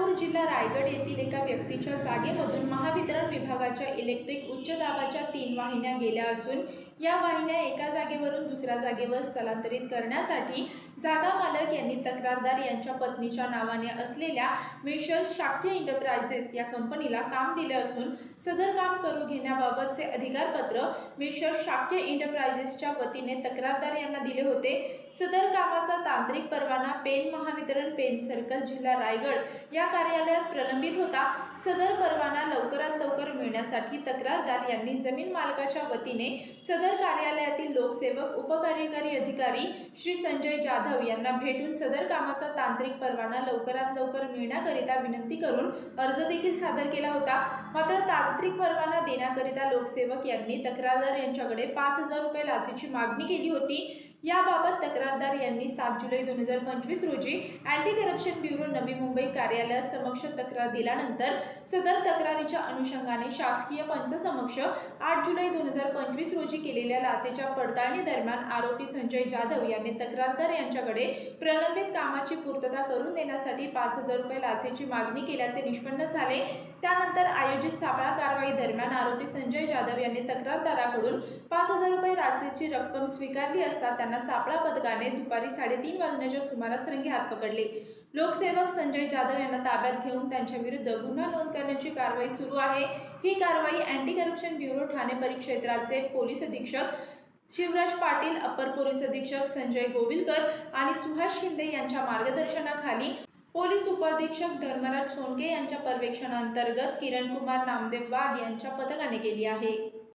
खानापूर जिल्हा रायगड येथील एका व्यक्तीच्या जागेमधून महावीर विभागाच्या इलेक्ट्रिक उच्च दाबाच्या तीन वाहिन्या गेल्या असून या वाहिन्या एका जागेवरून दुसऱ्या जागेवर स्थलांतरित करण्यासाठी जागा मालक यांनी तक्रारदार यांच्या पत्नीच्या नावाने असलेल्या मेशर्स शाक्य एंटरप्राइजेस या कंपनीला काम दिले असून सदर काम करू घेण्याबाबतचे अधिकारपत्र मेशर्स शाक्य एंटरप्राइजेसच्या वतीने तक्रारदार यांना दिले होते. सदर कामाचा तांत्रिक परवाना पेन महावितरण पेन सर्कल जिल्हा रायगड या कार्यालयात प्रलंबित होता. सदर परवाना लवकरात लवकर मिळण्यासाठी तक्रारदार यांनी जमीन मालकाच्या वतीने सदर कार्यालयातील लोकसेवक उपकार्यकारी अधिकारी श्री संजय जाधव यांना भेटून सदर कामाचा तांत्रिक परवाना लवकरात लवकर मिळण्याकरिता विनंती करून अर्ज देखील सादर केला होता. मात्र तांत्रिक परवाना देण्याकरिता लोकसेवक यांनी तक्रारदार यांच्याकडे पाच हजार रुपये लाचेची मागणी केली होती. याबाबत तक्रारदार यांनी सात जुलै दोन हजार पंचवीस रोजी anti corruption bureau Navi Mumbai कार्यालयात समक्ष तक्रार दिल्यानंतर सदर तक्रारीच्या अनुषंगाने शासकीय पंचसमक्ष आठ जुलै दोन हजार पंचवीस रोजी केलेल्या लाचेच्या पडताळणी दरम्यान आरोपी संजय जाधव यांनी तक्रारदार यांच्याकडे प्रलंबित कामाची पूर्तता करून देण्यासाठी पाच हजार रुपये लाचेची मागणी केल्याचे निष्पन्न झाले. त्यानंतर आयोजित सापळा कारवाई दरम्यान आरोपी संजय जाधव यांनी तक्रारदाराकडून पाच हजार रुपये लाचेची रक्कम स्वीकारली असता त्यांना सापळा पथकाने दुपारी साडेतीन वाजण्याच्या सुमारास रंगे हात पकडले. लोकसेवक संजय जाधव यांना ताब्यात घेऊन त्यांच्याविरुद्ध गुन्हा नोंद करण्याची कारवाई सुरू आहे. ही कारवाई अँटी करप्शन ब्युरो ठाणे परिक्षेत्राचे पोलीस अधीक्षक शिवराज पाटील अपर पोलीस अधीक्षक संजय गोविलकर आणि सुहास शिंदे यांच्या मार्गदर्शनाखाली पोलीस उपअधीक्षक धर्मराज सोनके यांच्या पर्यवेक्षणांतर्गत किरण कुमार नामदेव वाघ यांच्या पथकाने केली आहे.